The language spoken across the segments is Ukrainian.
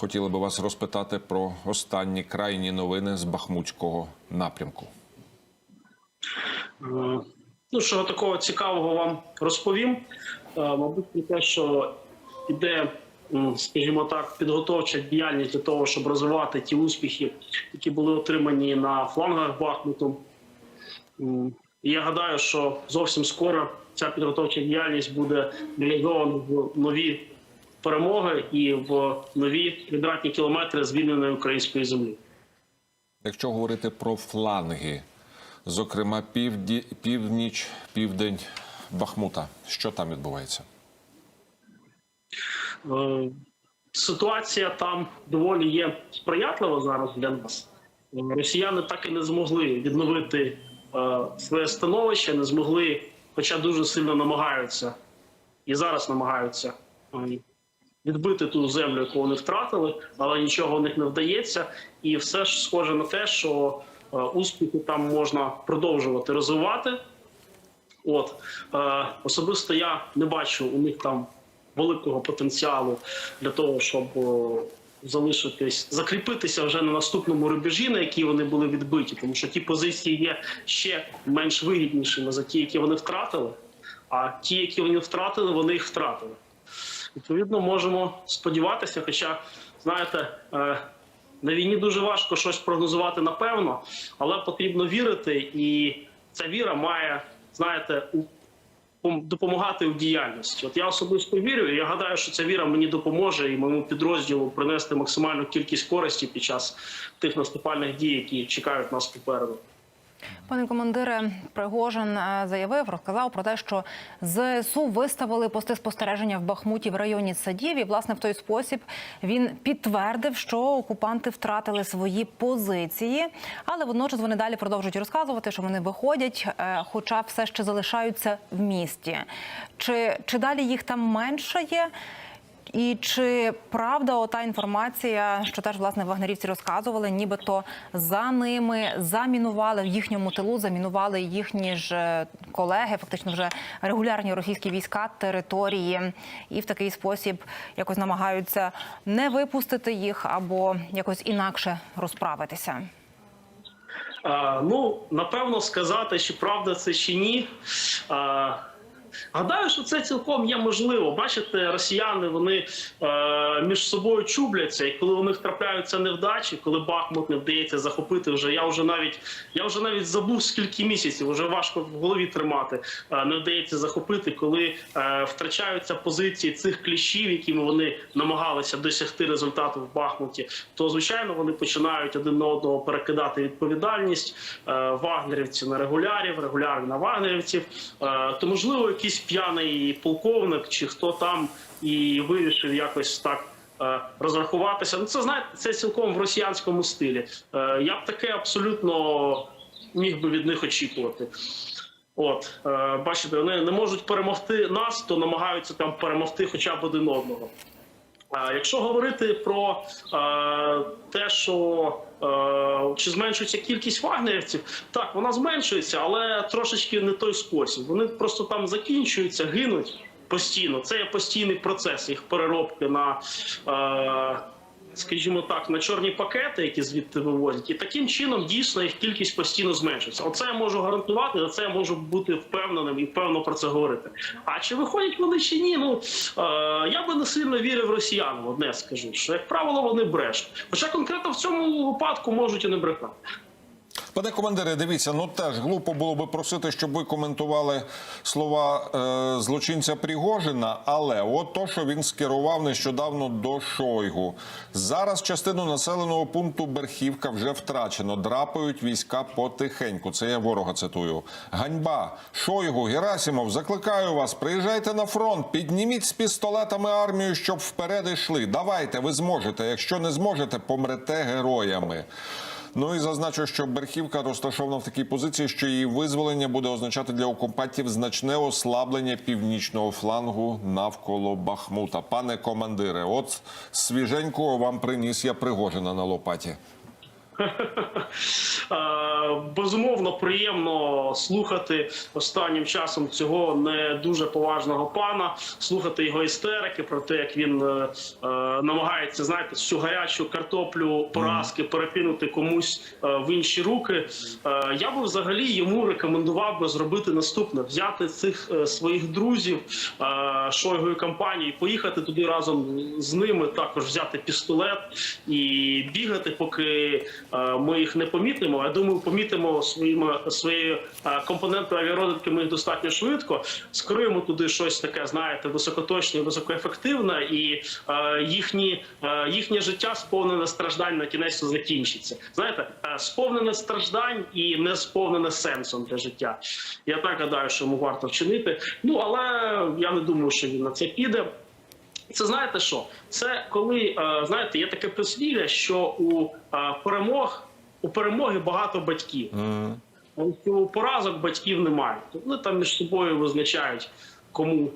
Хотіли би вас розпитати про останні крайні новини з Бахмутського напрямку. Е, Ну, що такого цікавого вам розповім. Е, Мабуть, про те, що іде, скажімо так, підготовча діяльність для того, щоб розвивати ті успіхи, які були отримані на флангах Бахмуту. Я гадаю, що зовсім скоро ця підготовча діяльність буде реалізована в нові перемоги і в нові квадратні кілометри звільненої української землі. Якщо говорити про фланги, зокрема півді... північ, південь Бахмута, що там відбувається? Е, Ситуація там доволі є сприятлива зараз для нас. Росіяни так і не змогли відновити е, своє становище, не змогли, хоча дуже сильно намагаються і зараз намагаються е, відбити ту землю, яку вони втратили, але нічого у них не вдається. І все ж схоже на те, що е, успіхи там можна продовжувати розвивати. От е, особисто я не бачу у них там великого потенціалу для того, щоб залишитись, закріпитися вже на наступному рубежі, на якій вони були відбиті, тому що ті позиції є ще менш вигіднішими за ті, які вони втратили. А ті, які вони втратили, вони їх втратили. Відповідно, можемо сподіватися, хоча, знаєте, е, на війні дуже важко щось прогнозувати напевно, але потрібно вірити, і ця віра має, знаєте, допомагати у діяльності. От я особисто вірю, і я гадаю, що ця віра мені допоможе і моєму підрозділу принести максимальну кількість користі під час тих наступальних дій, які чекають нас попереду. Пане командире, Пригожин е, заявив, розказав про те, що ЗСУ виставили пости спостереження в Бахмуті в районі Садів. І власне в той спосіб він підтвердив, що окупанти втратили свої позиції, але водночас вони далі продовжують розказувати, що вони виходять, е, хоча все ще залишаються в місті. Чи, чи далі їх там менше є? І чи правда ота інформація, що теж власне вагнерівці розказували, нібито за ними замінували в їхньому тилу, замінували їхні ж е, колеги, фактично вже регулярні російські війська території, і в такий спосіб якось намагаються не випустити їх або якось інакше розправитися. А, ну, напевно, сказати, чи правда це чи ні. А, гадаю, що це цілком є можливо. Бачите, росіяни вони е, між собою чубляться, і коли у них трапляються невдачі, коли Бахмут не вдається захопити, вже я вже навіть я вже навіть забув скільки місяців, вже важко в голові тримати. Е, не вдається захопити, коли е, втрачаються позиції цих кліщів, якими вони намагалися досягти результату в Бахмуті, то звичайно вони починають один на одного перекидати відповідальність е, вагнерівців на регулярів, регулярів на вагнерівців. Е, то можливо, якийсь п'яний полковник чи хто там і вирішив якось так. е, Розрахуватися, ну це знаєте, це цілком в росіянському стилі. Е, Я б таке абсолютно міг би від них очікувати. От, е, бачите, вони не можуть перемогти нас, то намагаються там перемогти хоча б один одного. Якщо говорити про те, що чи зменшується кількість вагнерівців, так вона зменшується, але трошечки не той спосіб. Вони просто там закінчуються, гинуть постійно. Це є постійний процес їх переробки на. Скажімо так, на чорні пакети, які звідти вивозять, і таким чином дійсно їх кількість постійно зменшиться. Оце я можу гарантувати, за це я можу бути впевненим і впевнено про це говорити. А чи виходять вони чи ні? Ну е, я би не сильно вірив росіянам. Одне скажу, що як правило вони брешуть. Хоча конкретно в цьому випадку можуть і не брехати. Пане командире, дивіться, ну теж глупо було би просити, щоб ви коментували слова е, злочинця Пригожина, але от то, що він скерував нещодавно до Шойгу. Зараз частину населеного пункту Берхівка вже втрачено. Драпають війська потихеньку. Це я ворога цитую. Ганьба, Шойгу, Герасимов, закликаю вас, приїжджайте на фронт, підніміть з пістолетами армію, щоб вперед йшли. Давайте, ви зможете. Якщо не зможете, помрете героями. Ну і зазначу, що Берхівка розташована в такій позиції, що її визволення буде означати для окупантів значне ослаблення північного флангу навколо Бахмута. Пане командире, от свіженького вам приніс я Пригожина на лопаті. Безумовно приємно слухати останнім часом цього не дуже поважного пана, слухати його істерики про те, як він е, е, намагається знаєте всю гарячу картоплю поразки перекинути комусь е, в інші руки. Е, я би взагалі йому рекомендував би зробити наступне: взяти цих е, своїх друзів е, Шойгу і компанії, поїхати туди разом з ними, також взяти пістолет і бігати, поки ми їх не помітимо. Я думаю, помітимо своїми своєю компонентою авіарозитки ми їх достатньо швидко. Скеруємо туди щось таке, знаєте, високоточне, високоефективне, і їхні їхнє життя сповнене страждань на кінець закінчиться. Знаєте, сповнене страждань і не сповнене сенсом для життя. Я так гадаю, що йому варто вчинити. Ну але я не думаю, що він на це піде. Це знаєте що? Це коли е, знаєте, є таке прислів'я, що у е, перемог у перемоги багато батьків. mm. у поразок батьків немає. Вони там між собою визначають, кому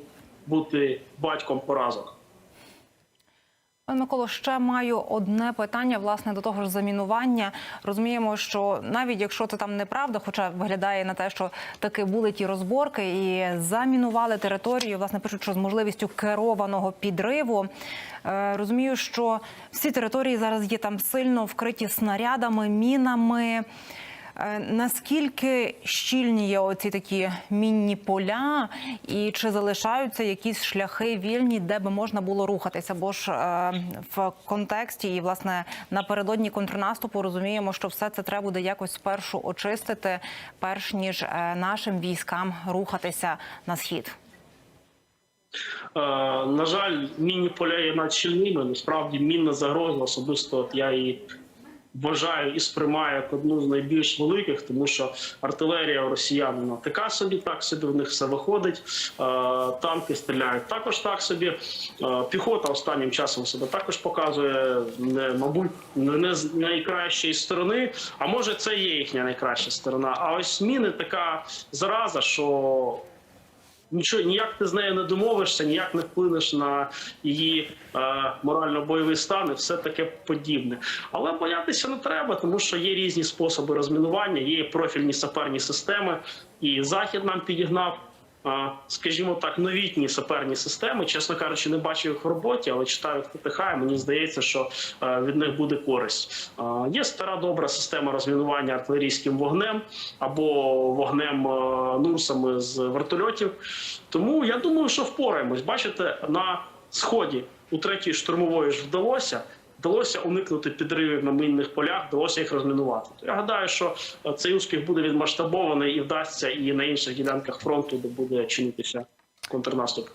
бути батьком поразок. Пане Миколо, ще маю одне питання власне до того ж замінування. Розуміємо, що навіть якщо це там неправда, хоча виглядає на те, що таки були ті розборки і замінували територію, власне пишуть, що з можливістю керованого підриву. Е, розумію, що всі території зараз є там сильно вкриті снарядами, мінами. Е, Наскільки щільні є оці такі мінні поля, і чи залишаються якісь шляхи вільні, де би можна було рухатися? Бо ж е, в контексті і власне напередодні контрнаступу розуміємо, що все це треба буде якось спершу очистити, перш ніж е, нашим військам рухатися на схід. На жаль, мінні поля є надщільними. Насправді мінна загроза особисто я її вважаю і сприймаю як одну з найбільш великих, тому що артилерія росіян вона така собі, так собі в них все виходить. Е, танки стріляють також так собі. Е, піхота останнім часом себе також показує, не, мабуть, не з найкращої сторони. А може, це є їхня найкраща сторона. А ось міни така зараза, що нічого ніяк ти з нею не домовишся, ніяк не вплинеш на її е, морально-бойовий стан і все таке подібне. Але боятися не треба, тому що є різні способи розмінування, є профільні саперні системи, і захід нам підігнав. Скажімо так, новітні саперні системи, чесно кажучи, не бачив їх в роботі, але читаю в ТТХ, і мені здається, що е, від них буде користь. Є стара добра система розмінування артилерійським вогнем або вогнем е, нурсами з вертольотів. Тому я думаю, що впораємось. Бачите, на сході у третій штурмової ж вдалося. Вдалося уникнути підривів на мінних полях, вдалося їх розмінувати. То я гадаю, що е, цей успіх буде відмасштабований і вдасться і на інших ділянках фронту, де буде чинитися контрнаступ.